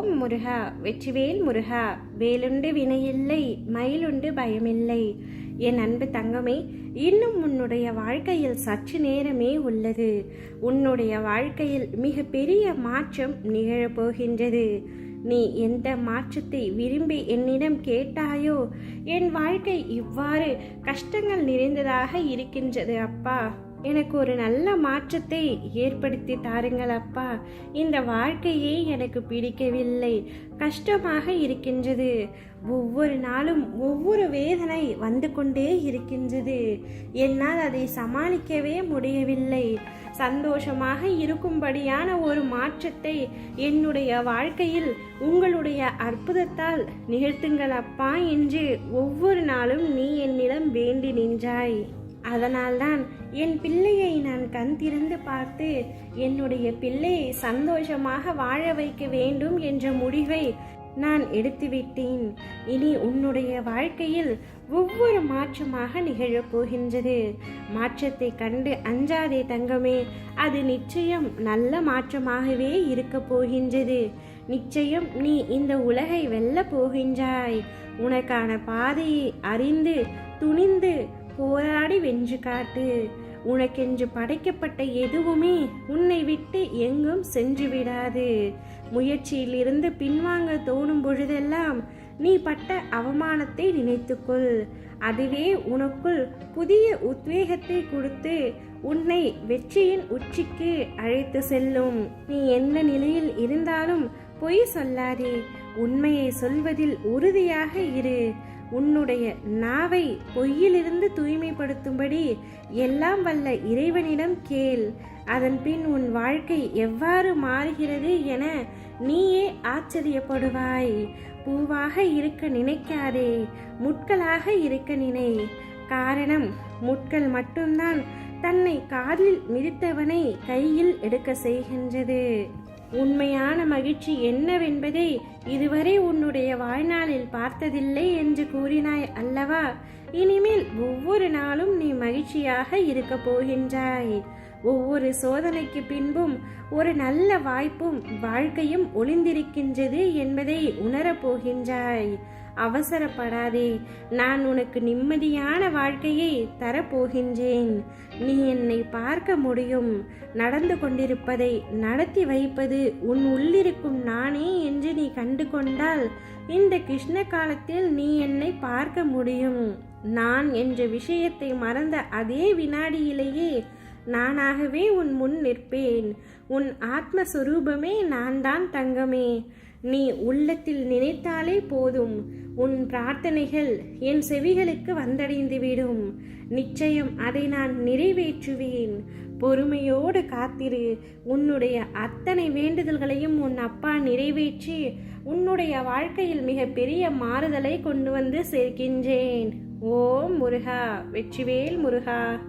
ஓம் முருகா வெற்றிவேல் முருகா வேலுண்டு வினையில்லை மயிலுண்டு பயமில்லை. என் அன்பு தங்கமே இன்னும் உன்னுடைய வாழ்க்கையில் சற்று நேரமே உள்ளது. உன்னுடைய வாழ்க்கையில் மிக பெரிய மாற்றம் நிகழப்போகின்றது. நீ எந்த மாற்றத்தை விரும்பி என்னிடம் கேட்டாயோ என் வாழ்க்கை இவ்வாறு கஷ்டங்கள் நிறைந்ததாக இருக்கின்றது அப்பா. எனக்கு ஒரு நல்ல மாற்றத்தை ஏற்படுத்தி தாருங்கள் அப்பா. இந்த வாழ்க்கையே எனக்கு பிடிக்கவில்லை. கஷ்டமாக இருக்கின்றது. ஒவ்வொரு நாளும் ஒவ்வொரு வேதனை வந்து கொண்டே இருக்கின்றது. என்னால் அதை சமாளிக்கவே முடியவில்லை. சந்தோஷமாக இருக்கும்படியான ஒரு மாற்றத்தை என்னுடைய வாழ்க்கையில் உங்களுடைய அற்புதத்தால் நிகழ்த்துங்கள் அப்பா என்று ஒவ்வொரு நாளும் நீ என்னிடம் வேண்டி நின்றாய். அதனால்தான் என் பிள்ளையை நான் கண் திறந்து பார்த்து என்னுடைய பிள்ளையை சந்தோஷமாக வாழ வைக்க வேண்டும் என்ற முடிவை நான் எடுத்துவிட்டேன். இனி உன்னுடைய வாழ்க்கையில் ஒவ்வொரு மாற்றமாக நிகழப் போகின்றது. மாற்றத்தை கண்டு அஞ்சாதே தங்கமே அது நிச்சயம் நல்ல மாற்றமாகவே இருக்கப் போகின்றது. நிச்சயம் நீ இந்த உலகை வெல்ல போகின்றாய். உனக்கான பாதையை அறிந்து துணிந்து போராடி வென்று காட்டு. உனக்கென்று படைக்கப்பட்ட எதுவுமே உன்னை விட்டு எங்கும் சென்று விடாது. முயற்சியிலிருந்து பின்வாங்க தோணும் பொழுதெல்லாம் நீ பட்ட அவமானத்தை நினைத்துக்கொள். அதுவே உனக்குள் புதிய உத்வேகத்தை கொடுத்து உன்னை வெற்றியின் உச்சிக்கு அழைத்து செல்லும். நீ எந்த நிலையில் இருந்தாலும் பொய் சொல்லாதே. உண்மையை சொல்வதில் உறுதியாக இரு. உன்னுடைய நாவை பொய்யிலிருந்து தூய்மைப்படுத்தும்படி எல்லாம் வல்ல இறைவனிடம் கேள். அதன் பின் உன் வாழ்க்கை எவ்வாறு மாறுகிறது என நீயே ஆச்சரியப்படுவாய். பூவாக இருக்க நினைக்காதே முட்களாக இருக்க நினை. காரணம் முட்கள் மட்டும்தான் தன்னை காதில் மிதித்தவனை கையில் எடுக்க செய்கின்றது. உண்மையான மகிழ்ச்சி என்னவென்பதை இதுவரை உன்னுடைய வாழ்நாளில் பார்த்ததில்லை என்று கூறினாய் அல்லவா? இனிமேல் ஒவ்வொரு நாளும் நீ மகிழ்ச்சியாக இருக்க போகின்றாய். ஒவ்வொரு சோதனைக்கு பின்பும் ஒரு நல்ல வாய்ப்பும் வாழ்க்கையும் ஒளிந்திருக்கின்றது என்பதை உணரப் போகின்றாய். அவசரப்படாதே. நான் உனக்கு நிம்மதியான வாழ்க்கையை தரப்போகின்றேன். நீ என்னை பார்க்க முடியும். நடந்து கொண்டிருப்பதை நடத்தி வைப்பது உன் உள்ளிருக்கும் நானே என்று நீ கண்டு கொண்டால் இந்த கிருஷ்ண காலத்தில் நீ என்னை பார்க்க முடியும். நான் என்ற விஷயத்தை மறந்த அதே வினாடியிலேயே நானாகவே உன் முன் நிற்பேன். உன் ஆத்மஸ்வரூபமே நான் தான் தங்கமே. நீ உள்ளத்தில் நினைத்தாலே போதும். உன் பிரார்த்தனைகள் என் செவிகளுக்கு வந்தடைந்துவிடும். நிச்சயம் அதை நான் நிறைவேற்றுவேன். பொறுமையோடு காத்திரு. உன்னுடைய அத்தனை வேண்டுதல்களையும் உன் அப்பா நிறைவேற்றி உன்னுடைய வாழ்க்கையில் மிக பெரிய மாறுதலை கொண்டு வந்து சேர்க்கின்றேன். ஓம் முருகா. வெற்றிவேல் முருகா.